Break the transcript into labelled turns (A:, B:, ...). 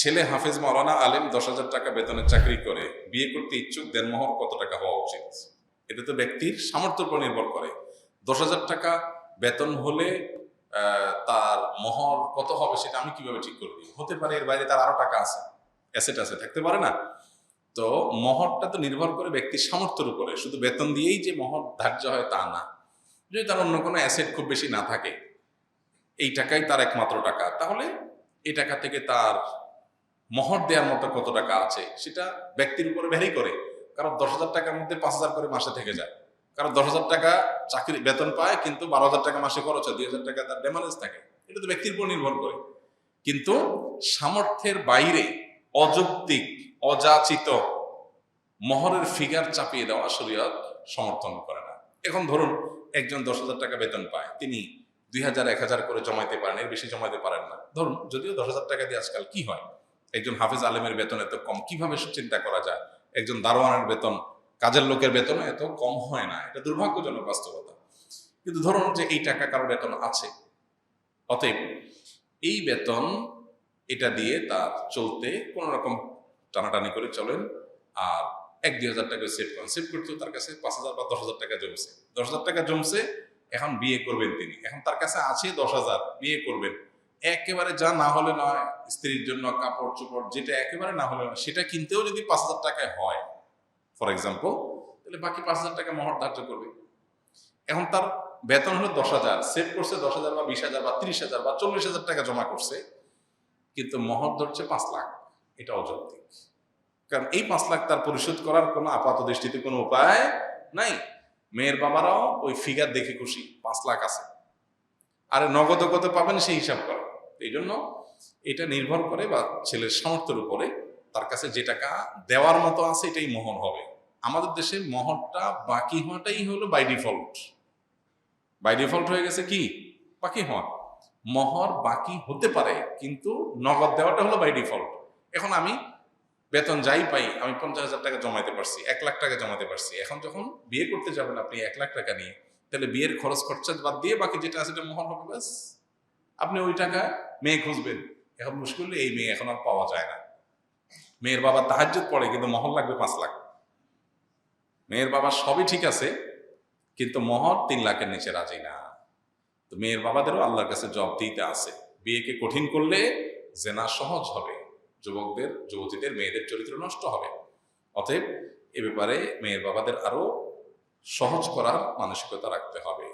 A: ছেলে হাফেজ মাওলানা আলেম দশ হাজার টাকা বেতনের চাকরি করে, বিয়ে করতে ইচ্ছুক দেনমোহর কত টাকা হওয়া উচিত? এটা তো ব্যক্তির সামর্থ্যের উপর নির্ভর করে। দশ হাজার টাকা বেতন হলে তার মোহর কত হবে সেটা আমি কীভাবে ঠিক করব হতে পারে এর বাইরে তার আরও টাকা আছে, অ্যাসেট আছে, থাকতে পারে না। তো মহরটা তো নির্ভর করে ব্যক্তির সামর্থ্যের উপরে। শুধু বেতন দিয়েই যে মহর ধার্য হয় তা না। যদি তার অন্য কোনো অ্যাসেট খুব বেশি না থাকে, এই টাকাই তার একমাত্র টাকা। তাহলে এই টাকা থেকে তার মহর দেওয়ার মতো কত টাকা আছে, সেটা ব্যক্তির উপরে ভ্যারি করে। কারণ দশ হাজার টাকার মধ্যে পাঁচ হাজার করে মাসে থেকে যায়। কারণ দশ হাজার টাকা চাকরি, বেতন পায়, কিন্তু বারো হাজার টাকা মাসে খরচ হয়, দুই হাজার টাকা তার ডেমারেজ থাকে। এটা তো ব্যক্তির উপর নির্ভর করে। কিন্তু সামর্থ্যের বাইরে অযৌক্তিক, অযাচিত মহরের ফিগার চাপিয়ে দেওয়া শরীয়ত সমর্থন করে না। এখন ধরুন, একজন দশ হাজার টাকা বেতন পায়, তিনি দুই হাজার, এক হাজার করে জমাইতে পারেন, এর বেশি জমাইতে পারেন না। ধরুন, যদিও দশ হাজার টাকা দিয়ে আজকাল কি হয়? একজন হাফেজ আলেমের বেতন এত কম, কীভাবে চিন্তা করা যায়? একজন দারোয়ানের বেতন, কাজের লোকের বেতন এত কম হয় না, এটা দুর্ভাগ্যজনক বাস্তবতা। কিন্তু ধরুন যে এই টাকা কারও বেতন আছে, অতএব এই বেতন, এটা দিয়ে তার চলতে কোন রকম টানাটানি করে চলেন, আর এক দুই হাজার টাকা সেভ করেন। সেভ করতেও তার কাছে পাঁচ হাজার বা দশ হাজার টাকা জমছে। দশ হাজার টাকা জমছে, এখন বিয়ে করবেন তিনি। এখন তার কাছে আছে দশ হাজার, বিয়ে করবেন। একেবারে যা না হলে নয়, স্ত্রীর জন্য কাপড় চোপড় যেটা একেবারে না হলে নয়, সেটা কিনতেও যদি পাঁচ হাজার টাকায় হয় ফর এক্সাম্পল তাহলে বাকি পাঁচ হাজার টাকা মহর ধার্য করবে। এখন তার বেতন হলো দশ হাজার সেভ করছে দশ হাজার বা বিশ হাজার বা ত্রিশ হাজার বা চল্লিশ হাজার টাকা জমা করছে, কিন্তু মহর ধরছে পাঁচ লাখ। এটা অযৌক্তিক। কারণ এই পাঁচ লাখ তার পরিশোধ করার কোনো আপাত দৃষ্টিতে কোনো উপায় নাই। মেয়ের বাবারাও ওই ফিগার দেখে খুশি, পাঁচ লাখ আছে। আরে নগদ কত পাবেন সেই হিসাব করো। এই জন্য এটা নির্ভর করে বা ছেলের সামর্থ্যের উপরে তার কাছে যে টাকা দেওয়ার মতো আছে এটাই মোহর হবে। আমাদের দেশে মোহরটা বাকি হওয়াটাই হলো বাই ডিফল্ট বাই ডিফল্ট হয়ে গেছে কি? বাকি হওয়া। মোহর বাকি হতে পারে, কিন্তু নগদ দেওয়াটা হলো বাই ডিফল্ট এখন আমি বেতন যাই পাই, আমি পঞ্চাশ হাজার টাকা জমাইতে পারছি, এক লাখ টাকা জমাতে পারছি। এখন যখন বিয়ে করতে যাবেন আপনি এক লাখ টাকা নিয়ে, তাহলে বিয়ের খরচ খরচা বাদ দিয়ে বাকি যেটা আছে সেটা মোহর হবে, ব্যাস। আপনি ওই টাকা মেয়ে খুঁজবেন। এখন মুশকিল এই মেয়ে এখন আর পাওয়া যায় না। মেয়ের বাবা তাহাজ্জুদ পড়ে, কিন্তু মহর লাগবে পাঁচ লাখ। মেয়ের বাবা সবই ঠিক আছে, কিন্তু মহর তিন লাখের নিচে রাজি না। তো মেয়ের বাবাদেরও আল্লাহর কাছে জব দিতে আছে। বিয়েকে কঠিন করলে জেনা সহজ হবে, যুবকদের, যুবতীদের, মেয়েদের চরিত্র নষ্ট হবে। অতএব এ ব্যাপারে মেয়ের বাবাদের আরও সহজ করার মানসিকতা রাখতে হবে।